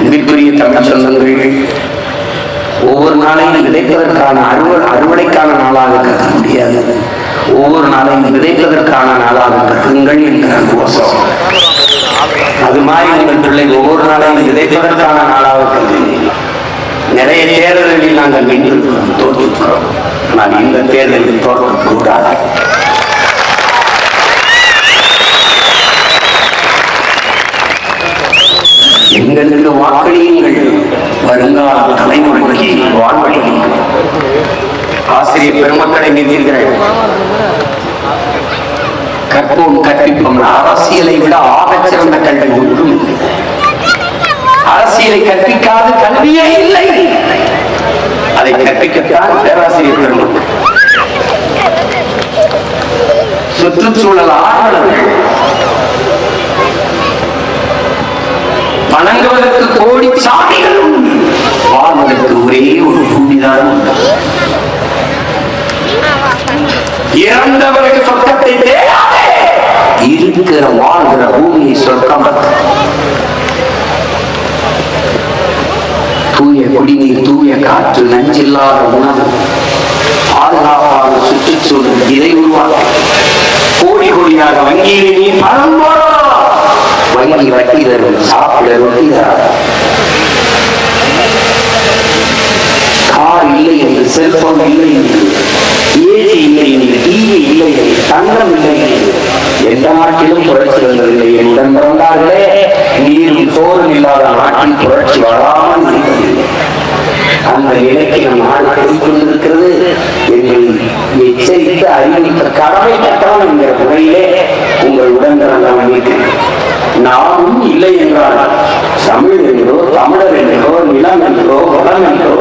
அன்பிற்குரிய தமிழ் சொந்தங்கள் ஒவ்வொரு நாளையும் விதைப்பதற்கான அறுவல் அறுவடைக்கான நாளாக கருத முடியாது. ஒவ்வொரு நாளையும் விதைப்பதற்கான நாளாக கருதுங்கள் என்கிற கோஷம். அது மாதிரி உங்கள் பிள்ளை ஒவ்வொரு நாளையும் விதைப்பதற்கான நாளாக கருதுங்கள் நிறைய தேர்தல்களில் நாங்கள் மீண்டும் தோற்றிருக்கிறோம் ஆனால் இந்த தேர்தலில் தோற்றக்கூடாது எங்களுக்கு வாக்களியுங்கள் வருங்கால தலைமுறைக்கு வாழ்வழி ஆசிரியர் பெருமக்களை நிறுத்துகிறேன் கற்போம் கற்பிப்போம். அரசியலை விட ஆகச்சிறந்த கல்வி ஒன்றும் அரசியலை கற்பிக்காத கல்வியே இல்லை. அதை கற்பிக்கத்தான் பேராசிரியர் பெருமக்கள். சுற்றுச்சூழல் ஆர்வலர்கள் வணங்குவதற்கு கோடி சாமிகள் உண்டு வாழ்வதற்கு ஒரே ஒரு பூமிதான். உண்டு இறந்தவருக்கு சொர்க்கத்தை தேடாதே! இருக்கிற வாழ்கிற பூமியை சொர்க்கம். தூய குடிநீர் தூய காற்று நஞ்சில்லாத உணவு பாதுகாப்பான சுற்றுச்சூழல் இதை உருவாக்க கோடி கோடியாக வங்கியிலே நீ பணம் போடலாம். வங்கி வட்டி தரும் சாப்பிட ரொட்டி தராது கார் இல்லை என்று செல்போன் இல்லை என்று ஏசி இல்லை என்று டிவி இல்லை என்று தங்கம் இல்லை என்று எந்த நாட்டிலும் புரட்சி வந்ததில்லை என்னுடன் பிறந்தார்களே நீரும் சோறும் இல்லாத நாட்டில் புரட்சி வராமல் இருந்தது அந்த நிலைக்கு நம் நாடு போய்க் கொண்டிருக்கிறது எங்களை எச்சரித்து அறிவித்த கடமை கட்டணம் என்கிற முறையிலே உங்கள் உடன் இருக்கிறேன் நாமும் இல்லை என்றால் தமிழ் என்றோ தமிழர் என்றோ நிலம் என்றோ வளம் என்றோ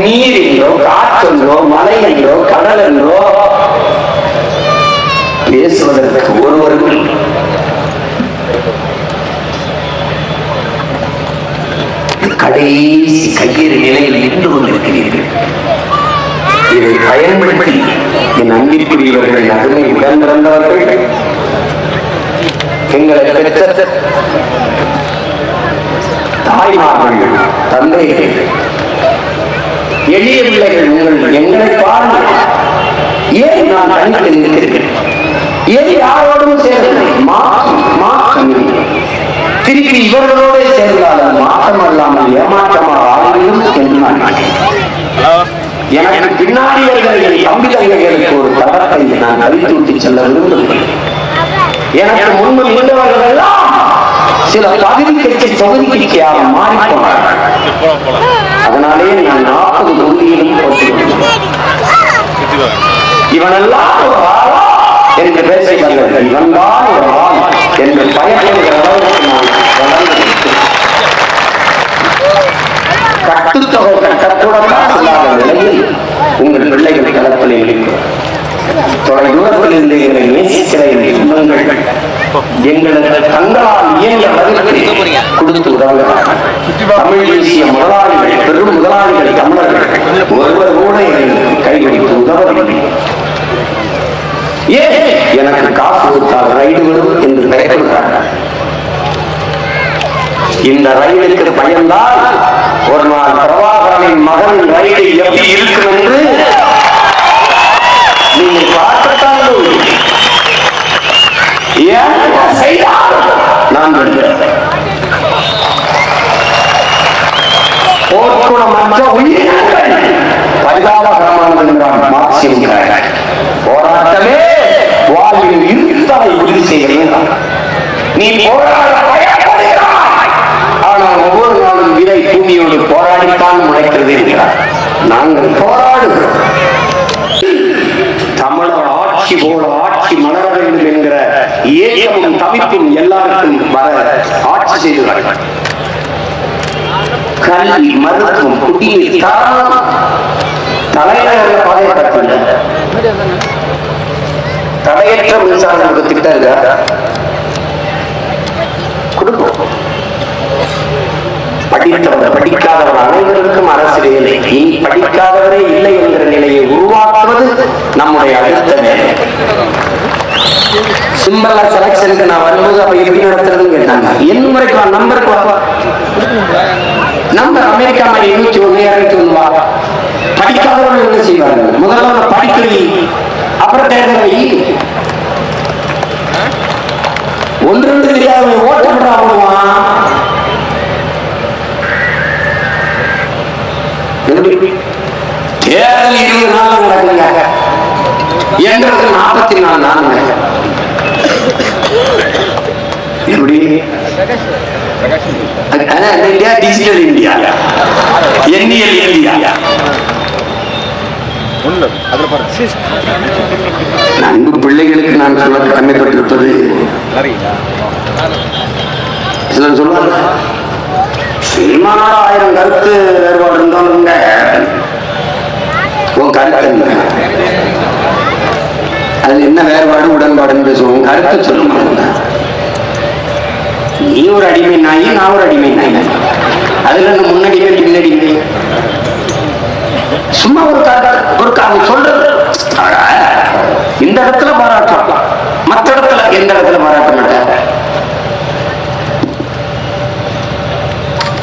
நீர் என்றோ காற்றென்றோ மலை என்றோ கடல் என்றோ பேசுவதற்கு ஒருவரும் கடைசி கையெறி நிலையில் நின்று கொண்டிருக்கிறீர்கள் இதை பயன்படுத்தி என் அன்பிற்குரியவர்கள் நடுமை உடன் பிறந்தவர்கள் எங்களை பெற்ற தாய்மார்கள் தந்தைகள் எளிய பிள்ளைகள் உங்கள் எங்களை பாருங்கள். ஏன் நான் தனித்து நிற்கிறேன்? ஏன் யாரோடும் சேர்ந்தது மாற்றம் மாற்றம் திருப்பி இவர்களோட சேர்ந்தாலும் மாற்றம் அல்லாமல் ஏமாற்றமாக ஆகிறது நான். எனக்கு பின்னாடி வருகிற ஒரு தடத்தை நான் விட்டு செல்ல விரும்புகிறேன். எனக்கு முன்பு இருந்தவர்கள் எல்லாம் சில பகுதி கட்சி தொகுதி கட்சியாக மாறி போனார்கள் அதனாலே நான் நாற்பது தொகுதியிலும் போட்டியிடுகிறேன் இவனெல்லாம் ஒரு ஆளா? என்று பேசுகிறார்கள் இவன்தான் ஒரு ஆள். என்று பயப்படுகிற அளவுக்கு நான் வளர்ந்து நிற்கிறேன். கட்டுத்தொகை கட்டக்கூட காசு இல்லாத நிலையில் உங்கள் என்னை களத்தில் இருக்கிறோம் தொலை தூரத்தில் இருந்து எங்களை நேசிக்கிற என் சொந்தங்கள் எங்களுக்கு தங்களால் இயன்ற மதிப்பை கொடுத்து உதவுகிறார்கள் தமிழ் தேசிய முதலாளிகள் பெரும் முதலாளிகள் தமிழர்கள் ஒருவர் கூட என்னை கைவிடித்து உதவவில்லை. ஏன் எனக்கு காசு கொடுத்தால் ரைடு வரும் என்று பயப்படுகிறார்கள் இந்த ரயிலுக்கு பயன்தான் ஒரு நாள் பிரபாகரனின் மகன் ரயில் எப்படி இருக்கும் என்று நீங்கள் பார்க்கத்தான் போகிறீர்கள். ஏன் செய்தால் நான் வெல்வேன். போர்க்குணமற்ற உயிரினங்கள். பரிதாபகரமானது என்றான் போராட்டமே இருத்தலை உறுதி நீ போராட பயப்படுகிறாய். ஆனால் ஒவ்வொரு நாளும் விதை பூமியோடு போராடித்தான் முளைக்கிறது என்கிறார். நாங்கள் போராடுகிறோம். தமிழர் ஆட்சி போல ஆட்சி மலர வேண்டும் என்கிற ஏக்கமும் தவிப்பும் எல்லாருக்கும் வர ஆட்சி செய்கிறார்கள் கல்வி மருத்துவம் குடிநீர் தரம் தலைநகர பாதைப்படவில்லை தடையற்ற மின்சாரம் திட்டம் இருக்கா? கொடுப்போம். படித்தவர் படிக்காதவர் அனைவருக்கும் அரசு வேலை. இனி படிக்காதவரே இல்லை என்கிற நிலையை உருவாக்குவது நம்முடைய அடுத்த வேலை. சிம்பிளா செலக்ஷனுக்கு நான் வரும்போது அப்ப எப்படி நடத்துறதுன்னு கேட்டாங்க. என் முறைக்கு நம்பருக்கு வா. நம்ம அமெரிக்கா மாதிரி இருநூத்தி ஒண்ணு இருபத்தி ஒண்ணு வா படிக்காதவர்கள் என்ன செய்வார்கள் முதல்ல அவனை அப்புறம் தேர்தலை ஒன்று ரெண்டு தெரியாத ஓட்டப்படுறா போடுறா தேர்தல் இருபது நாள் நடக்குங்க என்றது நாற்பத்தி நாலு நாளுங்க. எப்படி? இந்தியா டிஜிட்டல் இந்தியா எண்ணியல் இந்தியா அன்பு பிள்ளைகளுக்கு நான் சொல்ல கடமைப்பட்டிருப்பது. சிலர் சொல்லுவாங்க சினிமானால் ஆயிரம் கருத்து வேறுபாடு இருந்தாலுங்க உன் கருத்து என்ன? அது என்ன வேறுபாடு உடன்பாடுன்னு பேசுவோம். கருத்து சொல்லுங்க நீ ஒரு அடிமை நாயி நான் ஒரு அடிமை நாயி. அதுல என்ன முன்னடிமை பின்னடிமை சும்மா ஒரு ஒரு அவங்க சொல்றது. இந்த இடத்துல பாராட்டலாம். மற்ற இடத்துல எந்த இடத்துல பாராட்ட மாட்டாங்க?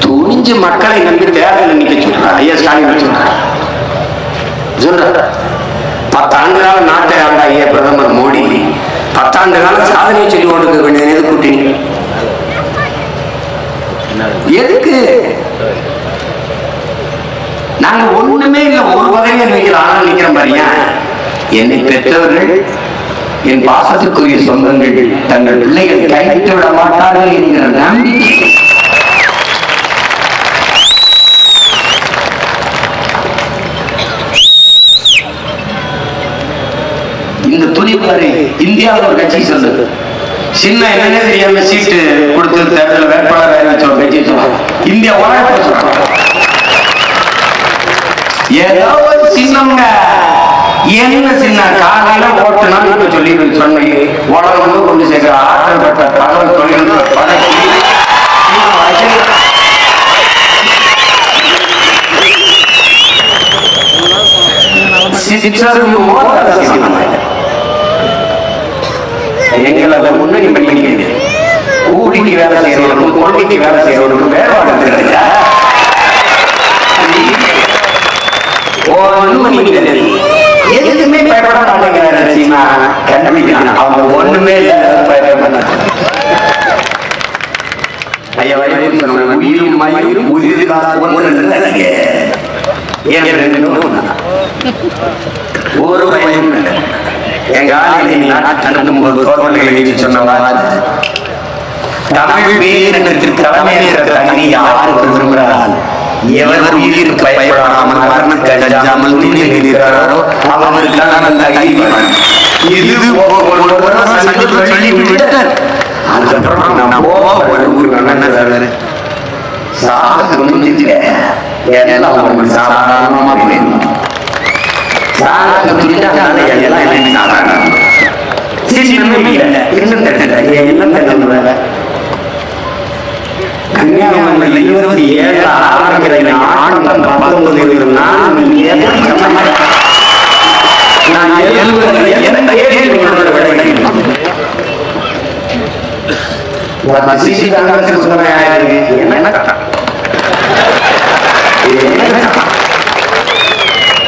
துணிஞ்சு மக்களை நம்பி தேர்தல் நிக்க சொல்றார் ஐயா ஸ்டாலின் சொல்றார். சொல்றார். பத்தாண்டு கால நாட்டை ஆண்ட ஐயா பிரதமர் மோடி பத்தாண்டு கால சாதனை சொல்லி கொண்டிருக்க வேண்டிய எது கூட்டணி? எதுக்கு? நாங்க ஒண்ணுமே இல்ல ஒரு வகையில நிக்கிற ஆளா நிக்கிறோம் மாதிரியா? என்னை பெற்றவர்கள் என் பாசத்துக்குரிய சொந்தங்கள் தங்கள் பிள்ளைகள் கைவிட்டு விட மாட்டார்கள் என்கிற நம்பிக்கை. இந்த துணிவு இந்தியாவில் ஒரு கட்சி சொல்லுது சின்ன என்னன்னே தெரியாம சீட்டு கொடுத்து தேர்தல் வேட்பாளர் அறிவிச்ச ஒரு இந்தியா உலகத்தை ஏதோ ஒரு சின்னங்க என்ன சின்ன காலையில ஓட்டுனான்னு சொல்லி சொன்னீங்க உலகம் கொண்டு சேர்க்கிற ஆற்றல் பெற்ற தகவல் தொழில்நுட்ப சின்னம். எங்களை முன்னணி பண்ணிக்கிறது கூடிக்கு வேலை செய்யறவர்களும் கொள்கைக்கு வேலை செய்யறவர்களும் வேறுபாடு எதுக்குமே பயப்பட மாட்டேங்கிறாரு சீமா. அவங்க ஒண்ணுமே ஐயா வயது சொன்ன உயிரும் மயிரும் உயிர்கால ஒன்று இல்லைங்க ஏன் ஒரு பயம் இல்லை. தமிழ் பேரினத்திற்கு தலைமையேற்ற தகுதி யார் விரும்புகிறார் எவர் உயிர் பயப்படாமல் மரணம் கஞ்சாமல் துணி நிற்கிறாரோ அவருக்கான அந்த இது அதுக்கப்புறம் ஒரு ஊருக்கு என்ன சொல்றாரு? சாக எல்லாம் சாதாரணமா எல்லாம் எனக்கு சாதாரணம்? இன்னும் என்ன தெரியல கன்னியாகுமரியில் இருபத்தி ஏழு ஆரம்பிக்கிற ஆட்டம் பத்தொன்பது இருபது நான் நான் எழுபது எந்த ஏரியில் உங்களோட விளையாடுகிறேன் சிசி என்ன சுத்தமையாக என்ன கட்டம்?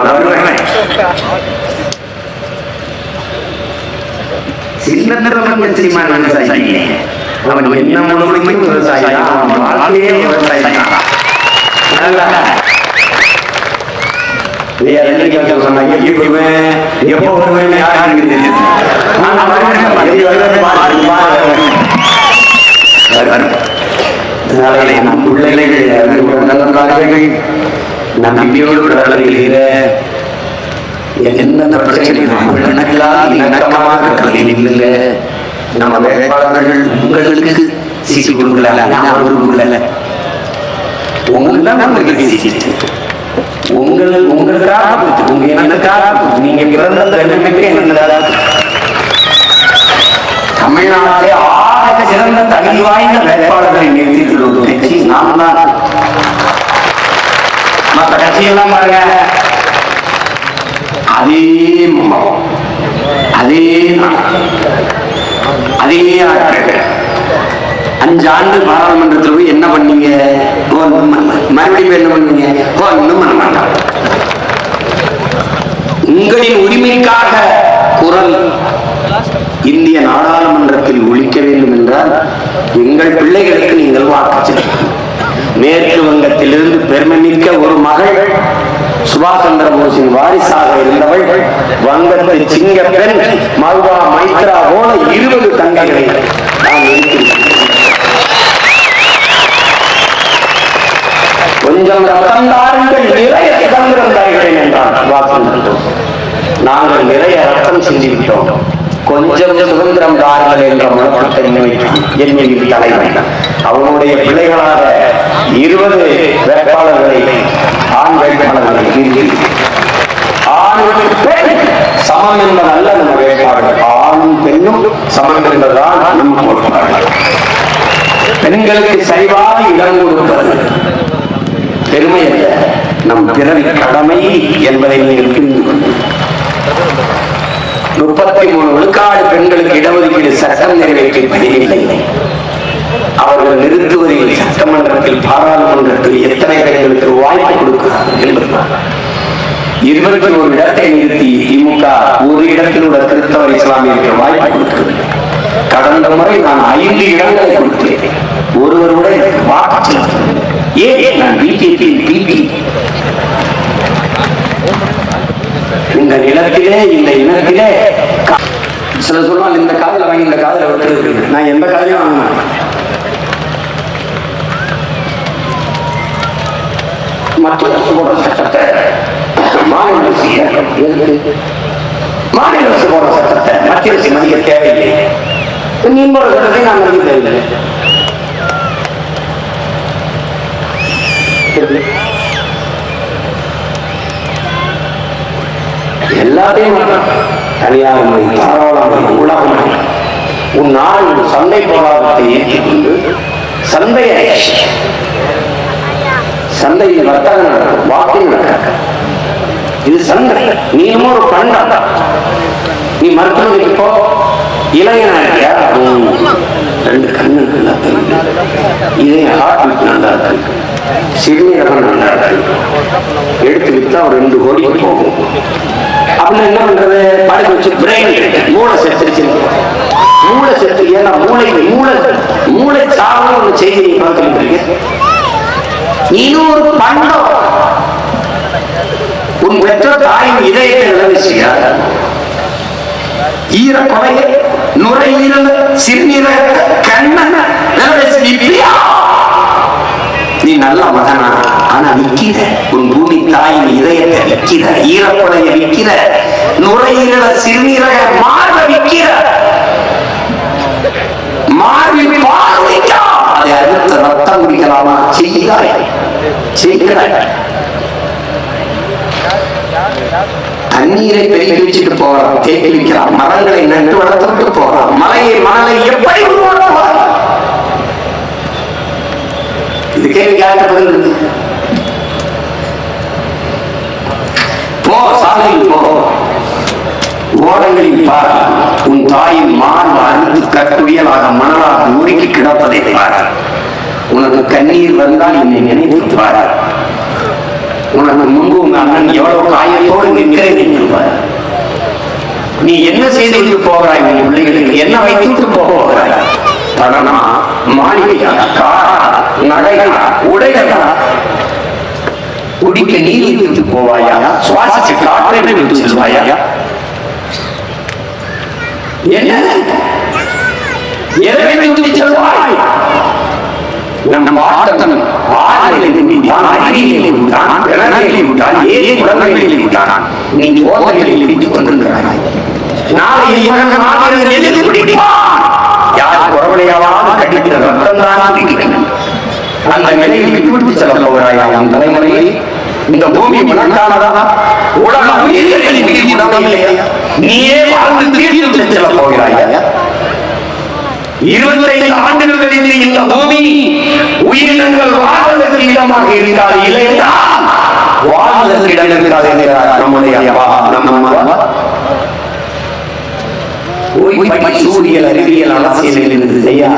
நான் வருவேன் தெரியுமா விவசாயி அவன் என்ன முழுமைக்கும் விவசாயி தான் அவன் வாழ்க்கையே விவசாயி தான் வேற என்ன கேட்க எப்படி வருவேன், எப்போ யாருக்கு அதனால நம் பிள்ளைகள் நம்பிக்கையோடு வளர்கிற எந்தெந்த பிரச்சனைகளும் இணக்கமாக இருக்கிறது இல்லைங்க நம்ம வேட்பாளர்கள் உங்களுக்கு சீட்டு கொடுக்கல நான் அவரு கொடுக்கல. உங்களுக்கு தான் உங்களுக்கு சீட்டு. உங்கள் உங்களுக்காக கொடுத்து, உங்க எனக்காக நீங்க பிறந்த தருணமே என்னதாக தமிழ்நாட்டிலே ஆக சிறந்த தகுதி வாய்ந்த வேட்பாளர்களை நிறுத்திட்டு ஒரு நாம் தான் மற்ற கட்சியெல்லாம் பாருங்க. அதே முகம். அதே அதே ஆட்கள். அஞ்சு ஆண்டு பாராளுமன்றத்தில் போய் என்ன பண்ணீங்க? மறுபடியும் என்ன பண்ணீங்க? ஓ இன்னும் பண்ண மாட்டாங்க உங்களின் உரிமைக்காக குரல் இந்திய நாடாளுமன்றத்தில் ஒழிக்க வேண்டும் என்றால் எங்கள் பிள்ளைகளுக்கு நீங்கள் வாக்கு மேற்கு வங்கத்திலிருந்து பெருமைமிக்க ஒரு மகள் சுபாஷ் சந்திர போஸின் வாரிசாக இருந்தவள் வங்கத்து சிங்க பெண் மல்வா மைத்ரா போல இருபது தங்கைகளை நான் கொஞ்சம் ரத்தம் தாருங்கள் நிறைய சுதந்திரம் தருகிறேன் என்றான் சுபாஷ் சந்திர போஸ் நாங்கள் நிறைய ரத்தம் சிந்திவிட்டோம். கொஞ்சம் சுதந்திரம் தாருங்கள் என்ற முழக்கத்தை முன்வைத்தான் எண்ணில் தலைவன். அவனுடைய பிள்ளைகளாக இருபது வேட்பாளர்களை ஆண் வேட்பாளர்களை நிறுத்தி ஆணுக்கு பெண். சமம் என்பதல்ல நம்ம வேட்பாளர்கள். ஆணும் பெண்ணும் சமம் என்பதுதான் நம்ம கோட்பாடு பெண்களுக்கு சரிவாக இடம் கொடுப்பது பெருமை அல்ல. நம் பிறவி கடமை என்பதை நீங்கள் புரிந்து கொள்ளுங்கள். முப்பத்தி மூணு விழுக்காடு பெண்களுக்கு இடஒதுக்கீடு சட்டம் நிறைவேற்றி நிறைவேற்றப்படவில்லை அவர்கள் நிறுத்துவதில் சட்டமன்றத்தில் பாராளுமன்றத்தில் எத்தனை இடங்களுக்கு வாய்ப்பு கொடுக்கிறார் என்பதுதான். இருபத்தி ஒரு இடத்தை நிறுத்தி திமுக ஒரு இடத்தில் உள்ள கிறிஸ்தவ இஸ்லாமியருக்கு வாய்ப்பு கொடுக்கவில்லை. கடந்த முறை நான் ஐந்து இடங்களை கொடுத்தேன். ஒருவர் கூட எனக்கு வாக்கு ஏன்? நான் பிஜேபி பிபி இந்த நிலத்திலே இந்த இனத்திலே கா- சில சொல்லுவாங்க இந்த காதல வாங்கி இந்த காதல விட்டு நான் எந்த காதலையும் வாங்கினேன் மத்திய அரசு போடுற சட்டத்தை மாநில அரசு எதுக்கு? மாநில அரசு போடுற சட்டத்தை மத்திய அரசு மதிக்க தேவையில்லை. நீ போடுற சட்டத்தை நான் மதிக்க தேவையில்லை. எல்லாத்தையும் தனியார் மொழி உலகம் உன் நாள் சந்தை பொருளாதாரத்தை ஏற்றிக்கொண்டு சந்தையை சந்தையில் வர்த்தகம் நடக்கும். வாக்கிங் நடக்கும். இது சந்தை. நீ இன்னும் ஒரு பண்டம். நீ மருத்துவமனைக்கு போ. இளைஞனா இருக்கியா? ரெண்டு கண்ணு நல்லா தெரியுது. இதே ஹார்ட் நல்லா இருக்கு. சிறுநீரகம் நல்லா இருக்கு. எடுத்து வித்தா ஒரு ரெண்டு கோடி போகும். அப்படின்னு என்ன பண்றது? படுக்க வச்சு பிரெயின் மூளை செத்துருச்சு. மூளை செத்து ஏன்னா மூளை மூளை மூளை சாவணும் ஒரு செய்தி நீ பார்த்துருக்கீங்க நீனும் ஒரு பண்டம் உன் பெற்ற தாயின் இதயத்தை நிலவிச்சியா ஈர கொலையை நுரையீரல் சிறுநீரக கண்ணன் நிலவிச்சியா நீ நல்ல மகனா ஆனா விக்கிற உன் பூமி தாயின் இதயத்தை விக்கிற ஈரப்படைய விக்கிற நுரையீரல சிறுநீரக மார்ப விக்கிற. மார்பில் பார்வைக்கா அதை அடுத்த ரத்தம் குடிக்கலாமா? செய்கிறாய் செய்கிறாய் தண்ணீரை பெருக்கி வச்சுட்டு போறான் தேக்கி வைக்கிறான் மரங்களை நட்டு வளர்த்துட்டு போறான் மலையை மணலை எப்படி இது கேள்வி கேட்கப்படுகிறது போ சாலையில் போ. ஓரங்களில் பார். உன் தாயின் மார்பு அறுத்து கட்டுவியலாக மணலாக முறுக்கி கிடப்பதை பார். உனக்கு கண்ணீர் வந்தால் என்னை நினைத்து பார் உனக்கு முன்பு உங்க அண்ணன் எவ்வளவு காயத்தோடு நிற்கிறேன் என்று நீ என்ன செய்துவிட்டு போகிறாய் உன் பிள்ளைகளுக்கு? என்ன வைத்துட்டு போகிறாய்? பணமா மாளிகையா காரா நகையா உடைகளா குடிக்க நீர் விட்டு போவாயா? சுவாசிச்சு காற்றை விட்டு செல்வாயா? என்ன? எதை விட்டு செல்வாய்? நம் ஆட்டத்தன் ஆறுகளை விட்டான் அடிகளை விட்டான் பிறனைகளை விட்டான் ஏறி குழந்தைகளை விட்டான். நீ ஓதங்களை விட்டுக் கொண்டிருக்கிறாய். நாளை இவன் மாதவன் எதிர்த்து பிடிப்பான். யார் குறவனையாவது கடித்த ரத்தம் தான் குடிக்கிறது அந்த நிலையை விட்டுவிட்டு செல்ல போகிறாயா உன் தலைமுறையை இந்த பூமி உனக்கானதா? உலக உயிர்களின் நீயே வாழ்ந்து தீர்த்து செல்ல போகிறாயா இருபத்தைந்து ஆண்டுகளில் இந்த பூமி உயிரினங்கள் வாழ்வதற்கு இடமாக இருக்காது இல்லையா? வாழ்வதற்கு இடம் இருக்காது என்கிறார் நம்முடைய அப்பா நம்ம அப்பா. சூரியல் அறிவியல் அரசியலில் இருந்து ஐயா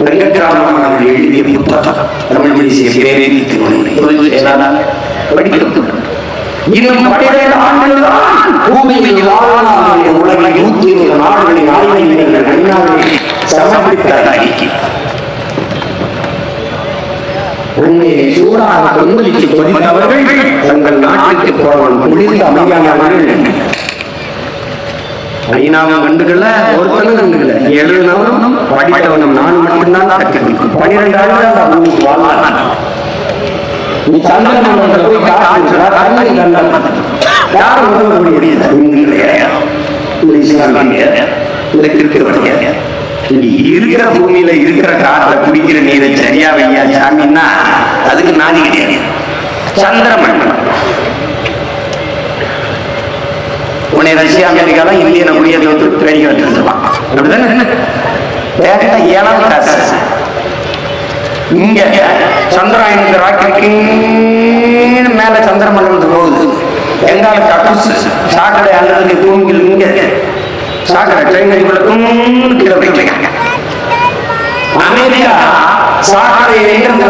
வெங்கட்ராமன் எழுதிய புத்தகம் தமிழ் மொழிசிய பேரேறித்து படிக்கிறது இன்னும் பன்னிரண்டு ஆண்டுகள்தான் பூமியில் வாழலாம் உலகில் நூத்தி இருபது நாடுகளின் ஆய்வை நீங்கள் ஐநாவில் சமர்ப்பித்த அறிக்கை உண்மையை சூடாக கொந்தளித்து கொதித்தவர்கள் தங்கள் நாட்டுக்கு போனவன் குளிர்ந்த அமைதியானவர்கள். ஐநாவும் கண்டுகள்ல ஒருத்தனும் எழுதினவனும் படித்தவனும் நான் மட்டும்தான் ஆண்டுகள் நீ சந்திரமண்டலத்துல போய் காட்டுறா, கண்ணை கண்டால் யாரும் உதவ முடியாது. இந்த இஸ்லாமிய, இந்த இருக்கிற பூமியில இருக்கிற காற்ற குடிக்கிற நீரை சரியா வையா சாமின்னா அதுக்கு நாதி கிடையாது. சந்திரமண்டலம். உன்னை ரஷ்யா அமெரிக்கால இந்தியனை குடியேற்ற வந்து வெடிக்க வச்சிருந்துருவான். அப்படிதானே? ஏழாம் காசு இங்க சந்திராயனுக்கு ராக்கெட் மேல சந்திரமண்டலத்துக்கு போகுது. எங்கால கக்கூஸ் சாக்கடை அல்லது பூமியில் இங்க சாக்கடை ட்ரெயினுக்குள்ள கீழே வைக்கிறாங்க அமெரிக்கா சாக்கடை எங்க